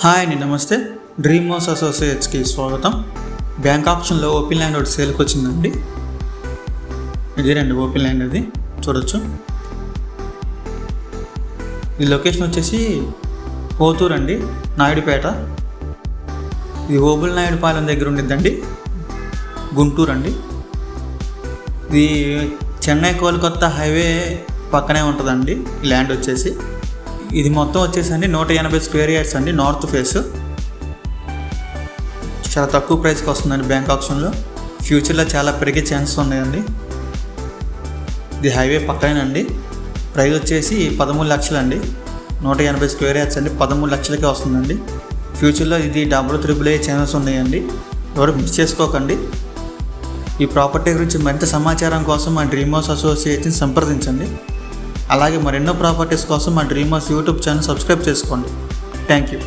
Hi అండి నమస్తే. Dream house అసోసియేట్స్కి స్వాగతం. బ్యాంక్ ఆప్షన్లో ఓపెన్ ల్యాండ్ ఒకటి సేల్కి వచ్చిందండి. ఇదేనండి ఓపెన్ ల్యాండ్ అది చూడొచ్చు. ఈ లొకేషన్ వచ్చేసి పోతూరు అండి నాయుడుపేట. ఇది ఓబుల్ నాయుడు పాలెం దగ్గర ఉండిద్దండి. గుంటూరు అండి. ఇది చెన్నై కోల్కత్తా హైవే పక్కనే ఉంటుందండి ల్యాండ్ వచ్చేసి. ఇది మొత్తం వచ్చేసి అండి నూట ఎనభై స్క్వేర్ యార్డ్స్ అండి నార్త్ ఫేస్. చాలా తక్కువ ప్రైస్కి వస్తుందండి బ్యాంక్ ఆప్షన్లో. ఫ్యూచర్లో చాలా పెరిగే ఛాన్సెస్ ఉన్నాయండి. ఇది హైవే పక్కనేనండి. ప్రైస్ వచ్చేసి పదమూడు లక్షలు అండి నూట ఎనభై స్క్వేర్ యార్డ్స్ అండి పదమూడు లక్షలకే వస్తుందండి. ఫ్యూచర్లో ఇది డబుల్ త్రిబుల్ ఏ ఛానల్స్ ఉన్నాయండి. ఎవరు మిస్ చేసుకోకండి. ఈ ప్రాపర్టీ గురించి మరింత సమాచారం కోసం మా డ్రీమ్ హౌస్ అసోసియేషన్ సంప్రదించండి. అలాగే మరెన్నో ప్రాపర్టీస్ కోసం మా డ్రీమర్స్ యూట్యూబ్ ఛానల్ సబ్స్క్రైబ్ చేసుకోండి. Thank you